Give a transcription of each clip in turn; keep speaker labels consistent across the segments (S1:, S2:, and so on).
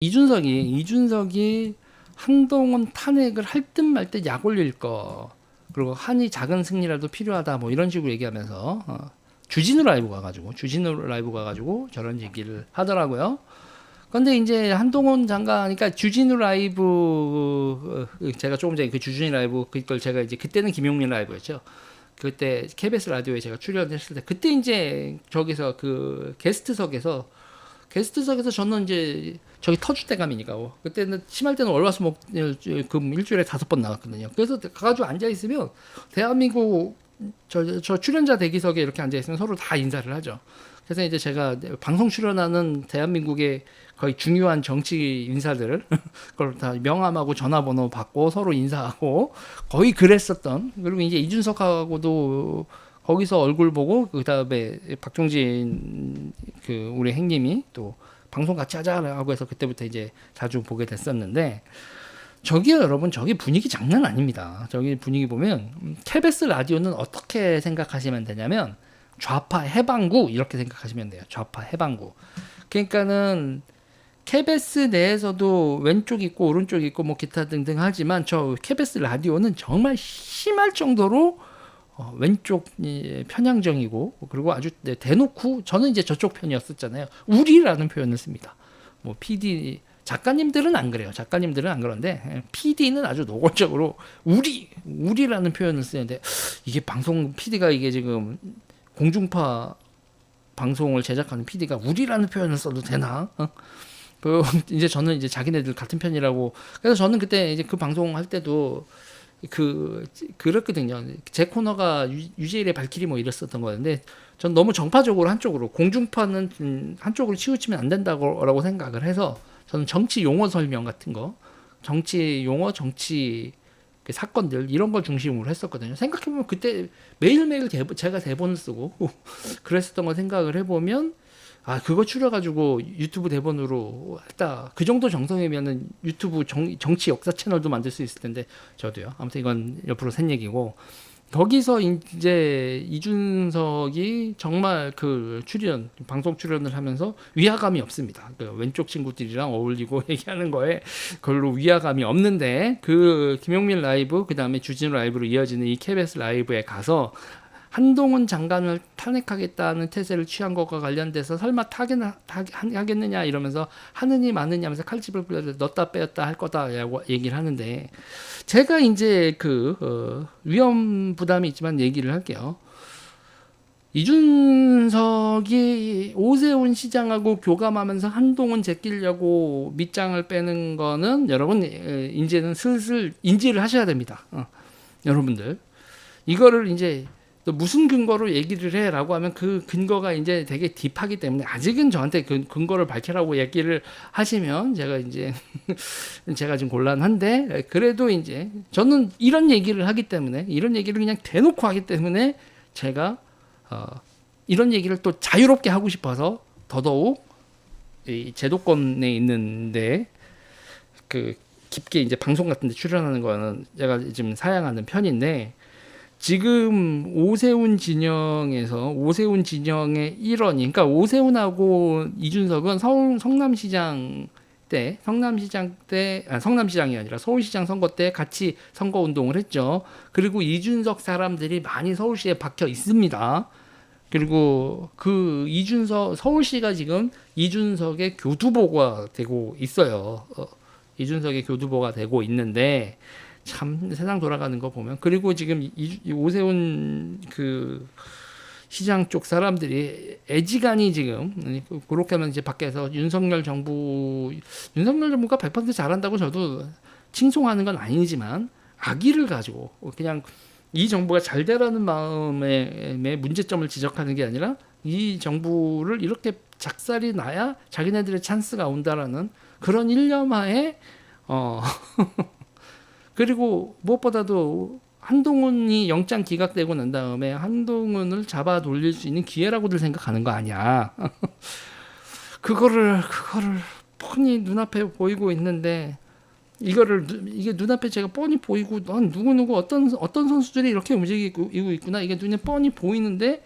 S1: 이준석이 이준석이 한동훈 탄핵을 할 듯 말 듯 약 올릴 거 그리고 한이 작은 승리라도 필요하다 뭐 이런 식으로 얘기하면서 어, 주진우 라이브 가가지고 주진우 라이브 가가지고 저런 얘기를 하더라고요. 근데 이제 한동훈 장관, 그러니까 주진우 라이브 어, 제가 조금 전에 그 주진우 라이브 그걸 제가 이제 그때는 김용민 라이브였죠. 그때 KBS 라디오에 제가 출연했을 때 그때 이제 저기서 그 게스트석에서 게스트석에서 저는 이제 저기 터줏대감이니까 어, 그때는 심할 때는 월화수목 금 일주일에 다섯 번 나갔거든요. 그래서 가가지고 앉아 있으면 대한민국 저, 저 출연자 대기석에 이렇게 앉아 있으면 서로 다 인사를 하죠. 그래서 이제 제가 방송 출연하는 대한민국의 거의 중요한 정치 인사들을 그걸 다 명함하고 전화번호 받고 서로 인사하고 거의 그랬었던 그리고 이제 이준석하고도 거기서 얼굴 보고 그 다음에 박종진 그 우리 행님이 또 방송 같이 하자라고 해서 그때부터 이제 자주 보게 됐었는데 저기요 여러분 저기 분위기 장난 아닙니다. 저기 분위기 보면 KBS 라디오는 어떻게 생각하시면 되냐면 좌파 해방구 이렇게 생각하시면 돼요. 좌파 해방구. 그러니까는 KBS 내에서도 왼쪽 있고 오른쪽 있고 뭐 기타 등등 하지만 저 KBS 라디오는 정말 심할 정도로 어, 왼쪽 이, 편향적이고 그리고 아주 네, 대놓고 저는 이제 저쪽 편이었었잖아요. 우리라는 표현을 씁니다. 뭐 PD 작가님들은 안 그래요. 작가님들은 안 그런데 PD는 아주 노골적으로 우리 우리라는 표현을 쓰는데 이게 방송 PD가 이게 지금 공중파 방송을 제작하는 PD가 우리라는 표현을 써도 되나? 어? 그 이제 저는 이제 자기네들 같은 편이라고 그래서 저는 그때 이제 그 방송 할 때도 그 그랬거든요. 제 코너가 유, 유재일의 발길이 뭐 이랬었던 거였는데 전 너무 정파적으로 한쪽으로 공중파는 음, 한쪽으로 치우치면 안 된다고라고 생각을 해서 저는 정치 용어 설명 같은 거, 정치 용어, 정치 그 사건들 이런 걸 중심으로 했었거든요. 생각해보면 그때 매일매일 대본, 제가 대본을 쓰고 그랬었던 걸 생각을 해보면 아 그거 추려가지고 유튜브 대본으로 했다. 그 정도 정성이면은 유튜브 정, 정치 역사 채널도 만들 수 있을 텐데 저도요. 아무튼 이건 옆으로 샌 얘기고 거기서 이제 이준석이 정말 그 출연 방송 출연을 하면서 위화감이 없습니다. 그 왼쪽 친구들이랑 어울리고 얘기하는 거에 별로 위화감이 없는데 그 김용민 라이브 그 다음에 주진우 라이브로 이어지는 이 KBS 라이브에 가서 한동훈 장관을 탄핵하겠다는 태세를 취한 것과 관련돼서 설마 타겠나, 타, 하겠느냐 이러면서 하느니 마느냐 하면서 칼집을 불려 넣었다 빼었다 할 거다라고 얘기를 하는데 제가 이제 그 어, 위험 부담이 있지만 얘기를 할게요. 이준석이 오세훈 시장하고 교감하면서 한동훈 제끼려고 밑장을 빼는 거는 여러분 이제는 슬슬 인지를 하셔야 됩니다. 어, 여러분들 이거를 이제 또 무슨 근거로 얘기를 해라고 하면 그 근거가 이제 되게 딥하기 때문에 아직은 저한테 그 근거를 밝히라고 얘기를 하시면 제가 이제 제가 좀 곤란한데 그래도 이제 저는 이런 얘기를 하기 때문에 이런 얘기를 그냥 대놓고 하기 때문에 제가 어 이런 얘기를 또 자유롭게 하고 싶어서 더더욱 이 제도권에 있는데 그 깊게 이제 방송 같은 데 출연하는 거는 제가 지금 사양하는 편인데 지금 오세훈 진영에서 오세훈 진영의 일원이 그러니까 오세훈하고 이준석은 서울 성남시장 때 성남시장 때 아, 성남시장이 아니라 서울시장 선거 때 같이 선거 운동을 했죠. 그리고 이준석 사람들이 많이 서울시에 박혀 있습니다. 그리고 그 이준석 서울시가 지금 이준석의 교두보가 되고 있어요. 어, 이준석의 교두보가 되고 있는데 참 세상 돌아가는 거 보면. 그리고 지금 이, 이 오세훈 그 시장 쪽 사람들이 애지간히 지금 그렇게 하면 이제 밖에서 윤석열 정부 윤석열 정부가 100% 잘한다고 저도 칭송하는 건 아니지만 악의를 가지고 그냥 이 정부가 잘 되라는 마음의 문제점을 지적하는 게 아니라 이 정부를 이렇게 작살이 나야 자기네들의 찬스가 온다라는 그런 일념하에 어 그리고 무엇보다도 한동훈이 영장 기각되고 난 다음에 한동훈을 잡아 돌릴 수 있는 기회라고들 생각하는 거 아니야. 그거를 그거를 뻔히 눈앞에 보이고 있는데 이거를 이게 눈앞에 제가 뻔히 보이고 넌 누구 누구 어떤 어떤 선수들이 이렇게 움직이고 있구나 이게 눈에 뻔히 보이는데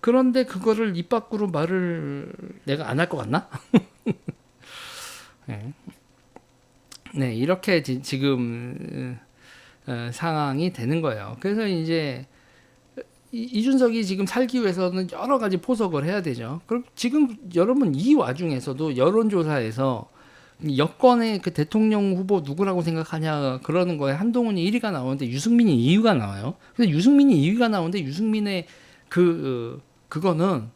S1: 그런데 그거를 입 밖으로 말을 내가 안 할 것 같나? 네. 네, 이렇게 지, 금 어, 상황이 되는 거예요. 그래서 이제 이- 이준석이 지금 살기 위해서는 여러 가지 포석을 해야 되죠. 그럼 지금 여러분 이 와중에서도 여론조사에서 여권의 그 대통령 후보 누구라고 생각하냐 그러는 거에 한동훈이 1위가 나오는데 유승민이 2위가 나와요. 그래서 유승민이 2위가 나오는데 유승민의 그 어, 그거는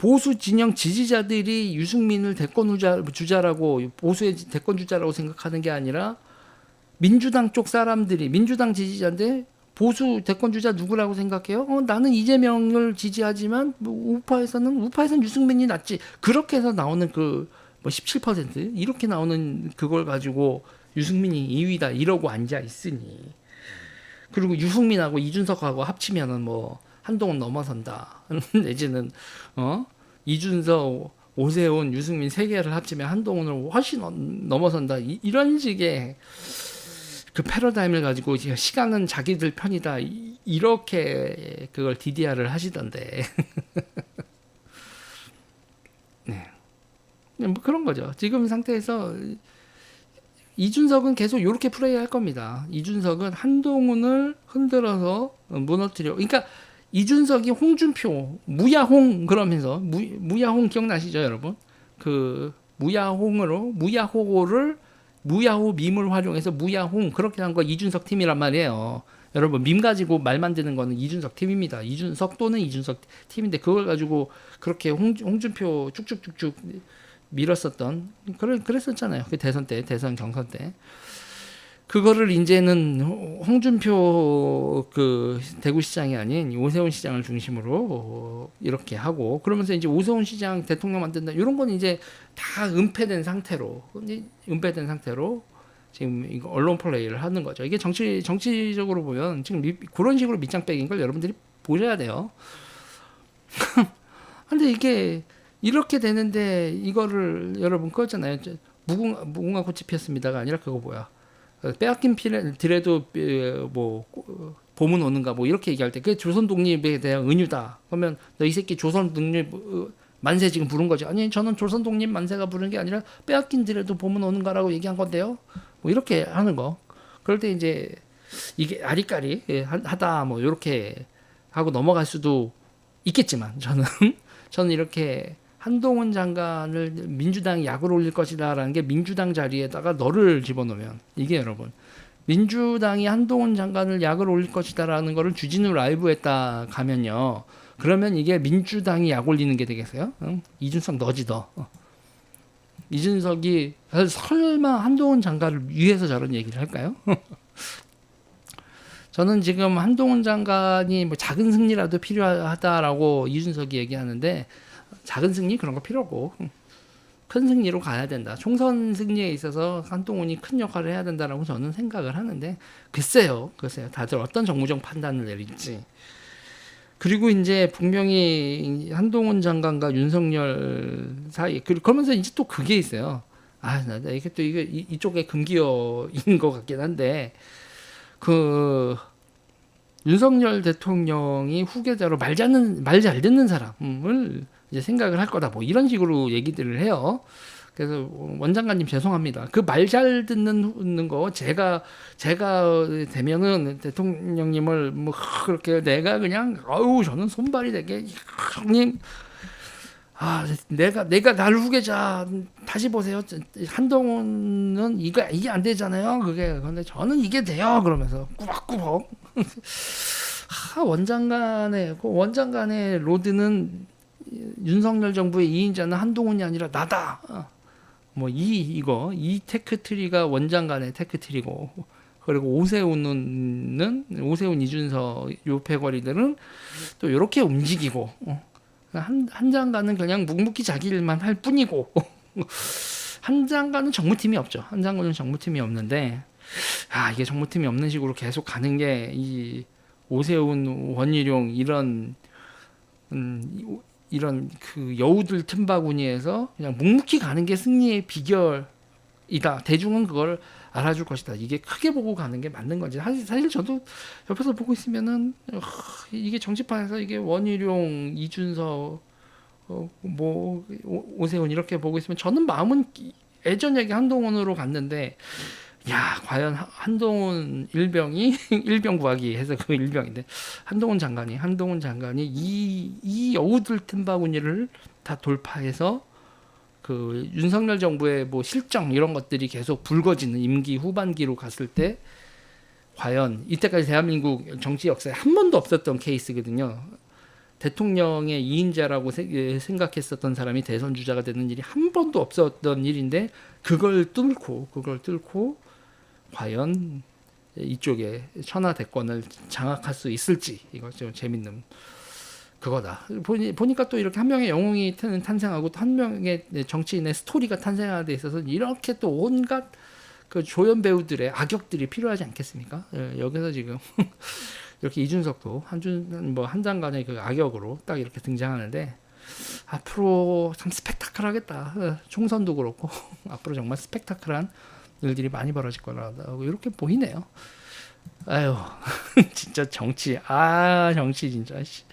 S1: 보수 진영 지지자들이 유승민을 대권 주자, 주자 라고 보수의 대권 주자라고 생각하는 게 아니라 민주당 쪽 사람들이 민주당 지지자인데 보수 대권 주자 누구라고 생각해요? 어, 나는 이재명을 지지하지만 뭐 우파에서는 우파에서는 유승민이 낫지. 그렇게 해서 나오는 그 뭐 17% 이렇게 나오는 그걸 가지고 유승민이 2위다 이러고 앉아 있으니 그리고 유승민하고 이준석하고 합치면은 뭐 한동훈 넘어선다. 내지는 어? 이준석 오세훈 유승민 세 개를 합치면 한동훈을 훨씬 넘- 넘어선다. 이, 이런 식의 그 패러다임을 가지고 시간은 자기들 편이다. 이- 이렇게 그걸 DDR을 하시던데. 네. 뭐 그런 거죠. 지금 상태에서 이준석은 계속 이렇게 플레이할 겁니다. 이준석은 한동훈을 흔들어서 무너뜨려. 그러니까 이준석이 홍준표 무야홍 그러면서 무, 무야홍 기억나시죠 여러분 그 무야홍으로 무야호를 무야호 밈을 활용해서 무야홍 그렇게 한 거 이준석 팀이란 말이에요. 여러분 밈 가지고 말 만드는 거는 이준석 팀입니다. 이준석 또는 이준석 팀인데 그걸 가지고 그렇게 홍, 홍준표 쭉쭉쭉쭉 밀었었던 그래 그랬었잖아요. 그 대선 때 대선 경선 때 그거를 이제는 홍준표 그 대구시장이 아닌 오세훈 시장을 중심으로 이렇게 하고 그러면서 이제 오세훈 시장 대통령 만든다 이런 건 이제 다 은폐된 상태로 은폐된 상태로 지금 이거 언론 플레이를 하는 거죠. 이게 정치 정치적으로 보면 지금 미, 그런 식으로 밑장빼기인 걸 여러분들이 보셔야 돼요. 근데 이게 이렇게 되는데 이거를 여러분 그거잖아요. 무궁 무궁화 꽃이 피었습니다가 아니라 그거 뭐야? 어, 빼앗긴 피레 드레도 에, 뭐 어, 봄은 오는가 뭐 이렇게 얘기할 때 그게 조선 독립에 대한 은유다. 그러면 너 이 새끼 조선 독립 어, 만세 지금 부른 거지. 아니 저는 조선 독립 만세가 부른 게 아니라 빼앗긴 드레도 봄은 오는가라고 얘기한 건데요. 뭐 이렇게 하는 거. 그럴 때 이제 이게 아리까리 예, 하- 하다 뭐 이렇게 하고 넘어갈 수도 있겠지만 저는 저는 이렇게 한동훈 장관을 민주당이 약을 올릴 것이다라는 게 민주당 자리에다가 너를 집어넣으면 이게 여러분 민주당이 한동훈 장관을 약을 올릴 것이다라는 거를 주진우 라이브에다 가면요 그러면 이게 민주당이 약 올리는 게 되겠어요? 응? 이준석 너지 너. 어. 이준석이 설마 한동훈 장관을 위해서 저런 얘기를 할까요? 저는 지금 한동훈 장관이 뭐 작은 승리라도 필요하다라고 이준석이 얘기하는데 작은 승리 그런 거 필요 없고 큰 승리로 가야 된다. 총선 승리에 있어서 한동훈이 큰 역할을 해야 된다라고 저는 생각을 하는데 글쎄요, 글쎄요. 다들 어떤 정무적 판단을 내릴지. 그리고 이제 분명히 한동훈 장관과 윤석열 사이 그- 그러면서 이제 또 그게 있어요. 아, 나 나 이게 또 이게 이- 이쪽에 금기어인 것 같긴 한데 그 윤석열 대통령이 후계자로 말 잘는 말잘 듣는 사람을 이제 생각을 할 거다. 뭐 이런 식으로 얘기들을 해요. 그래서 원장관님 죄송합니다. 그 말 잘 듣는 거 제가 제가 되면은 대통령님을 뭐 그렇게 내가 그냥 아우 저는 손발이 되게 형님 아 내가 내가 날 후계자. 다시 보세요. 한동훈은 이거 이게 안 되잖아요. 그게. 근데 저는 이게 돼요. 그러면서 꾸벅꾸벅. 하 원장관의 그 원장관의 로드는 윤석열 정부의 2인자는 한동훈이 아니라 나다. 뭐이 이거 이 테크트리가 원장관의 테크트리고 그리고 오세훈은 오세훈 이준석 요 패거리들은 또 이렇게 움직이고 어. 한, 한 장관은 그냥 묵묵히 자기 일만 할 뿐이고 한 장관은 정무팀이 없죠. 한 장관은 정무팀이 없는데 아 이게 정무팀이 없는 식으로 계속 가는 게 이 오세훈 원희룡 이런 음, 이- 이런 그 여우들 틈바구니에서 그냥 묵묵히 가는 게 승리의 비결이다. 대중은 그걸 알아줄 것이다. 이게 크게 보고 가는 게 맞는 건지 사실, 사실 저도 옆에서 보고 있으면은 어, 이게 정치판에서 이게 원희룡, 이준석, 어, 뭐 오- 오세훈 이렇게 보고 있으면 저는 마음은 이- 애전역이 한동훈으로 갔는데 야 과연 하- 한동훈 일병이 일병 구하기 해서 그 일병인데 한동훈 장관이 한동훈 장관이 이 이 여우들 틈바구니를 다 돌파해서 그 윤석열 정부의 뭐 실정 이런 것들이 계속 불거지는 임기 후반기로 갔을 때 과연 이때까지 대한민국 정치 역사에 한 번도 없었던 케이스거든요. 대통령의 이인자라고 세- 예, 생각했었던 사람이 대선 주자가 되는 일이 한 번도 없었던 일인데 그걸 뚫고 그걸 뚫고 과연 이쪽에 천하 대권을 장악할 수 있을지 이거 좀 재밌는 그거다. 보니, 보니까 또 이렇게 한 명의 영웅이 탄- 탄생하고 또 한 명의 정치인의 스토리가 탄생하는 데 있어서 이렇게 또 온갖 그 조연 배우들의 악역들이 필요하지 않겠습니까? 예, 여기서 지금 이렇게 이준석도 한준 뭐 한 장관의 그 악역으로 딱 이렇게 등장하는데 앞으로 참 스펙타클하겠다. 예, 총선도 그렇고 앞으로 정말 스펙타클한 일들이 많이 벌어질 거라고 이렇게 보이네요. 아유 진짜 정치 아 정치 진짜 씨.